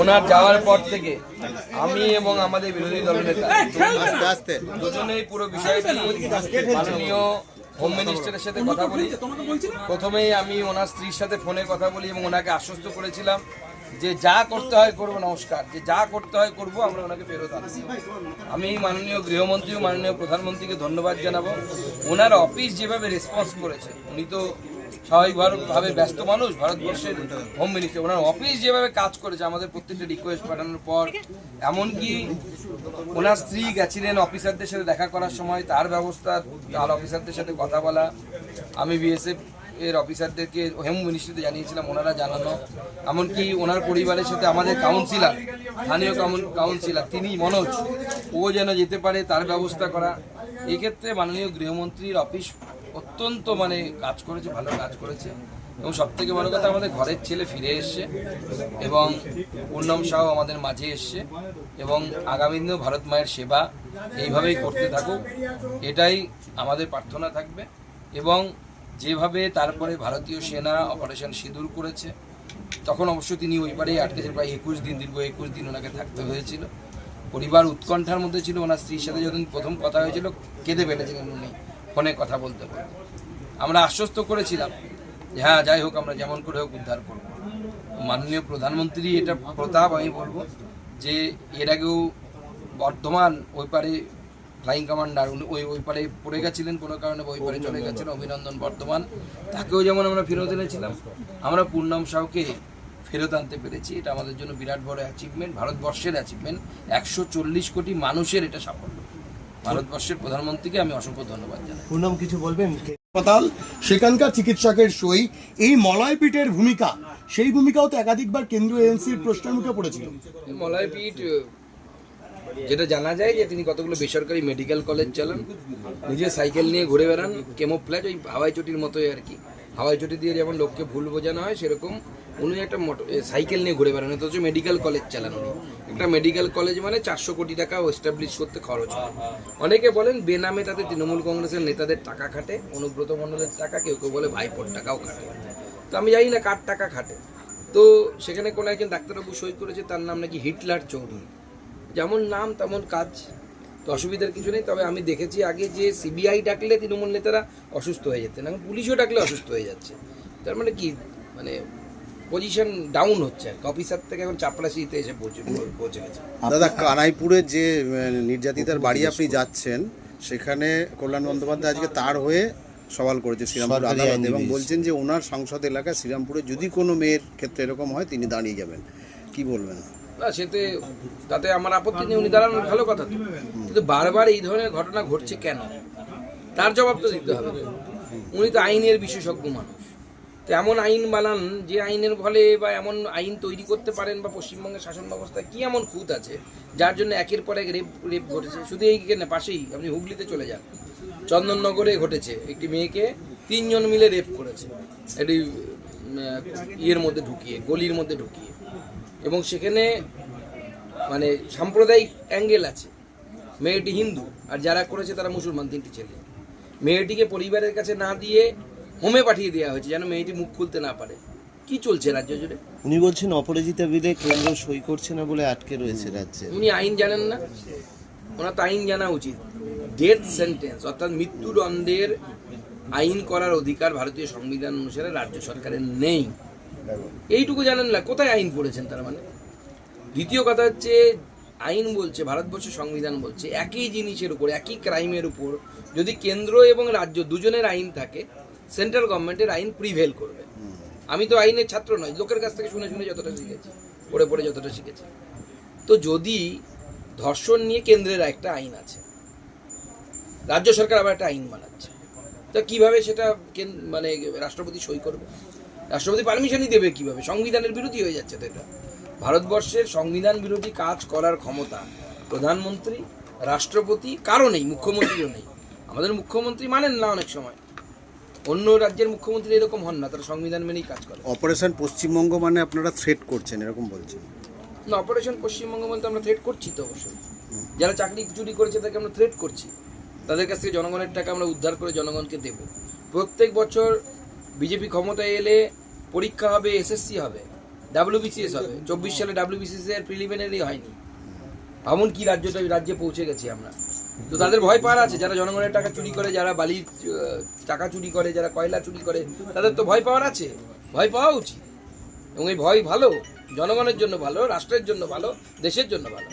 ওনার যাওয়ার পর থেকে আমি এবং আমাদের বিরোধী আস্তে আস্তে। দুজনেই পুরো বিষয়টি মাননীয় হোম মিনিস্টারের সাথে কথা বলি। প্রথমেই আমি ওনার স্ত্রীর সাথে ফোনে কথা বলি এবং ওনাকে আশ্বস্ত করেছিলাম যে যা করতে হয় করব নমস্কার। যে যা করতে হয় করব আমরা ওনাকে ফেরত আনব। আমি মাননীয় গৃহমন্ত্রী ও মাননীয় প্রধানমন্ত্রীকে ধন্যবাদ জানাব। ওনার অফিস যেভাবে রেসপন্স করেছে উনি তো স্বাভাবিকভাবে ব্যস্ত মানুষ, ভারতবর্ষের হোম মিনিস্টার ওনার অফিস যেভাবে কাজ করেছে, আমাদের প্রত্যেকটা রিকোয়েস্ট পাঠানোর পর, এমনকি ওনার স্ত্রী গেছিলেন অফিসারদের সাথে দেখা করার সময়, তার ব্যবস্থা, তার অফিসারদের সাথে কথা বলা। আমি বিএসএফ এর অফিসারদেরকে হোম মিনিস্ট্রিতে জানিয়েছিলাম, ওনারা জানানো। এমনকি ওনার পরিবারের সাথে আমাদের কাউন্সিলার স্থানীয় কাউন- কাউন্সিলর তিনি মনোজ, ও যেন যেতে পারে তার ব্যবস্থা করা। এক্ষেত্রে মাননীয় গৃহমন্ত্রীর অফিস অত্যন্ত মানে কাজ করেছে, ভালো কাজ করেছে। এবং সব থেকে বড় কথা, আমাদের ঘরের ছেলে ফিরে এসছে এবং পূর্ণম সাহ আমাদের মাঝে এসছে এবং আগামী দিনেও ভারত মায়ের সেবা এইভাবেই করতে থাকুক, এটাই আমাদের প্রার্থনা থাকবে। এবং যেভাবে তারপরে ভারতীয় সেনা অপারেশন সিঁদুর করেছে, তখন অবশ্য তিনি ওই পারেই আটকেছেন, প্রায় একুশ দিন, দীর্ঘ একুশ দিন ওনাকে থাকতে হয়েছিল। পরিবার উৎকণ্ঠার মধ্যে ছিল, ওনার স্ত্রীর সাথে যখন প্রথম কথা হয়েছিল, কেঁদে ফেলেছিলেন উনি। ফোনে কথা বলতে বলতে। আমরা আশ্বস্ত করেছিলাম যে হ্যাঁ যাই হোক, আমরা যেমন করে হোক উদ্ধার করব। মাননীয় প্রধানমন্ত্রী, এটা প্রতাপ আমি বলব যে এর আগেও বর্ধমান ওই পারে ফ্লাইং কমান্ডার উনি ওই ওই পারে পড়ে গেছিলেন কোনো কারণে, ওই পারে চলে গেছেন অভিনন্দন বর্ধমান। তাকেও যেমন আমরা ফেরত এনেছিলাম, আমরা পূর্ণম সাউকে ফেরত আনতে পেরেছি। এটা আমাদের জন্য বিরাট বড় অ্যাচিভমেন্ট ভারতবর্ষের অ্যাচিভমেন্ট একশো চল্লিশ কোটি মানুষের এটা সাফল্য। ভারতবর্ষের প্রধানমন্ত্রীকে আমি অসংখ্য ধন্যবাদ জানাই। পুনম কিছু বলবেন? হাসপাতাল সেখানকার চিকিৎসকের সই এই মলয়পীঠের ভূমিকা সেই ভূমিকাও তো একাধিকবার কেন্দ্রীয় এজেন্সির প্রশ্নের মুখে পড়েছিল। মলয়পীঠ যেটা জানা যায় যে তিনি কতগুলো বেসরকারি মেডিকেল কলেজ চালান নিজে সাইকেল নিয়ে ঘুরে বেড়ান কেমো ফ্ল্যাট ওই হাওয়াই চটির মতোই আর কি। হাওয়াই চটি দিয়ে যেমন লোককে ভুল বোঝানো হয় সেরকম উনি একটা সাইকেল নিয়ে ঘুরে বেড়ান অথচ মেডিকেল কলেজ চালান একটা মেডিকেল কলেজ মানে চারশো কোটি টাকা এস্টাবলিশ করতে খরচ হয়। অনেকে বলেন বেনামে তাতে তৃণমূল কংগ্রেসের নেতাদের টাকা খাটে, অনুব্রত মণ্ডলের টাকা, কেউ কেউ বলে ভাইপোর টাকাও খাটে। তো আমি জানি না কার টাকা খাটে। তো সেখানে কোনো একজন ডাক্তারবাবু সই করেছে, তার নাম নাকি হিটলার চৌধুরী। যেমন নাম, তেমন কাজ, তো অসুবিধার কিছু নেই। তবে আমি দেখেছি আগে যে সিবিআই ডাকলে তৃণমূল নেতারা অসুস্থ হয়ে যেতেন, এখন পুলিশও ডাকলে অসুস্থ হয়ে যাচ্ছে। তার মানে কি? মানে পজিশন ডাউন হচ্ছে আর কি। অফিসার থেকে এখন চাপড়াশিতে এসে পৌঁছে পৌঁছে গেছে। দাদা কানাইপুরে যে নির্যাতিতার বাড়ি আপনি যাচ্ছেন সেখানে কল্যাণ বন্দ্যোপাধ্যায় আজকে তার হয়ে সওয়াল করেছে শ্রীরামপুর আদালত এবং বলছেন যে ওনার সংসদ এলাকায় শ্রীরামপুরে যদি কোনো মেয়ের ক্ষেত্রে এরকম হয় তিনি দাঁড়িয়ে যাবেন। কি বলবেন? না সেতে তাতে আমার আপত্তি নেই উনি দাঁড়ানোর ভালো কথা তো। কিন্তু বারবার এই ধরনের ঘটনা ঘটছে কেন? তার জবাব তো দিতে হবে। উনি তো আইনের বিশেষজ্ঞ মানুষ। এমন আইন বানান, যে আইনের ফলে বা এমন আইন তৈরি করতে পারেন বা পশ্চিমবঙ্গের শাসন ব্যবস্থায় কি এমন খুঁত আছে, যার জন্য একের পর এক রেপ রেপ ঘটেছে? শুধু এইখানে পাশেই, আপনি হুগলিতে চলে যান। চন্দননগরে ঘটেছে, একটি মেয়েকে তিনজন মিলে রেপ করেছে। একটি ইয়ের মধ্যে ঢুকিয়ে, গলির মধ্যে ঢুকিয়ে। এবং সেখানে মানে সাম্প্রদায়িক অ্যাঙ্গেল আছে। মেয়েটি হিন্দু, আর যারা করেছে তারা মুসলমান, তিনটি ছেলে। মেয়েটিকে পরিবারের কাছে না দিয়ে হোমে পাঠিয়ে দেওয়া হয়েছে যেন মেয়েটি মুখ খুলতে না পারে। কি চলছে রাজ্য জুড়ে? উনি বলছেন অপরাজিতা বিলে কেন্দ্র সই করছে না বলে আটকে রয়েছে রাজ্যে। উনি আইন জানেন না? ওনার তো আইন জানা উচিত। ডেথ সেন্টেন্স অর্থাৎ মৃত্যুদণ্ডের আইন করার অধিকার ভারতীয় সংবিধান অনুসারে রাজ্য সরকারের নেই। এইটুকু জানেন না কোথায় আইন পড়েছেন তার মানে? দ্বিতীয় কথা হচ্ছে আইন বলছে ভারতবর্ষের সংবিধান বলছে একই জিনিসের উপর একই ক্রাইমের উপর যদি কেন্দ্র এবং রাজ্য দুজনের আইন থাকে সেন্ট্রাল গভর্নমেন্টের আইন প্রিভেল করবে। আমি তো আইনের ছাত্র নয় লোকের কাছ থেকে শুনে শুনে যতটা শিখেছি পড়ে পড়ে যতটা শিখেছি। তো যদি ধর্ষণ নিয়ে কেন্দ্রের একটা আইন আছে রাজ্য সরকার আবার একটা আইন বানাচ্ছে তো কীভাবে সেটা মানে রাষ্ট্রপতি সই করবে? রাষ্ট্রপতি পারমিশনই দেবে কীভাবে? সংবিধানের বিরোধী হয়ে যাচ্ছে তো এটা। ভারতবর্ষের সংবিধান বিরোধী কাজ করার ক্ষমতা প্রধানমন্ত্রী রাষ্ট্রপতি কারও নেই মুখ্যমন্ত্রীও নেই। আমাদের মুখ্যমন্ত্রী মানেন না অনেক সময়। অন্য রাজ্যের মুখ্যমন্ত্রী এরকম হন না তারা সংবিধান মেনেই কাজ করে। অপারেশন পশ্চিমবঙ্গ মানে আপনারা থ্রেট করছেন এরকম বলছেন। না অপারেশন পশ্চিমবঙ্গ বলতে আমরা থ্রেট করছি তো অবশ্যই। যারা চাকরি চুরি করেছে তাকে আমরা থ্রেট করছি। তাদের কাছ থেকে জনগণের টাকা আমরা উদ্ধার করে জনগণকে দেব। প্রত্যেক বছর বিজেপি ক্ষমতায় এলে পরীক্ষা হবে এসএসসি হবে ডাব্লিউবিসিএস হবে। চব্বিশ সালে ডাব্লিউবিসিএস এর প্রিলিমিনারি হয়নি। এমন কি রাজ্যটা রাজ্যে পৌঁছে গেছি আমরা। তো তাদের ভয় পাওয়ার আছে, যারা জনগণের টাকা চুরি করে, যারা বালির টাকা চুরি করে, যারা কয়লা চুরি করে, তাদের তো ভয় পাওয়ার আছে, ভয় পাওয়া উচিত। এবং এই ভয় ভালো, জনগণের জন্য ভালো, রাষ্ট্রের জন্য ভালো, দেশের জন্য ভালো।